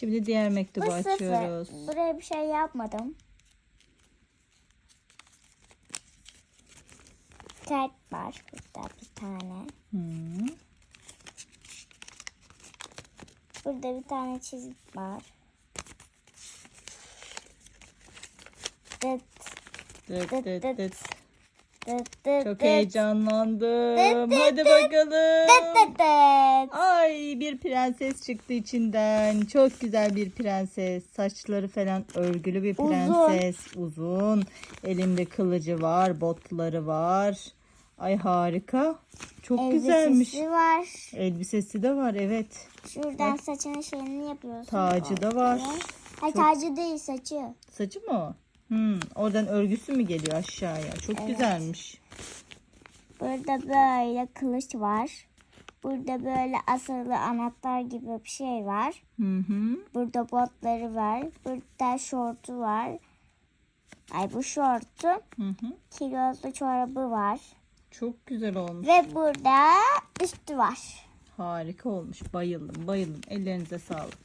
Şimdi diğer mektubu Bu açıyoruz. sıfır. Buraya bir şey yapmadım. Kart var burada bir tane. Hı. Burada bir tane çizik var. Dıt Dıt Dıt dıt dıt. Çok heyecanlandım. Hadi bakalım. Ay bir prenses çıktı içinden. Çok güzel bir prenses. Saçları falan örgülü bir Uzun. prenses. Uzun. Elinde kılıcı var, botları var. Ay harika. Çok güzelmiş. Elbisesi var. Elbisesi de var evet. Şuradan saçının şeyini yapıyorsun. Tacı da var. Hayır tacı değil saçı. Saçı mı o? Hmm, oradan örgüsü mü geliyor aşağıya? Çok Evet. güzelmiş. Burada böyle kılıç var. Burada böyle asılı anahtar gibi bir şey var. Hı hı. Burada botları var. Burada şortu var. Ay bu şortu. Hı hı. Kilozlu çorabı var. Çok güzel olmuş. Ve burada üstü var. Harika olmuş. Bayıldım, bayıldım. Ellerinize sağlık.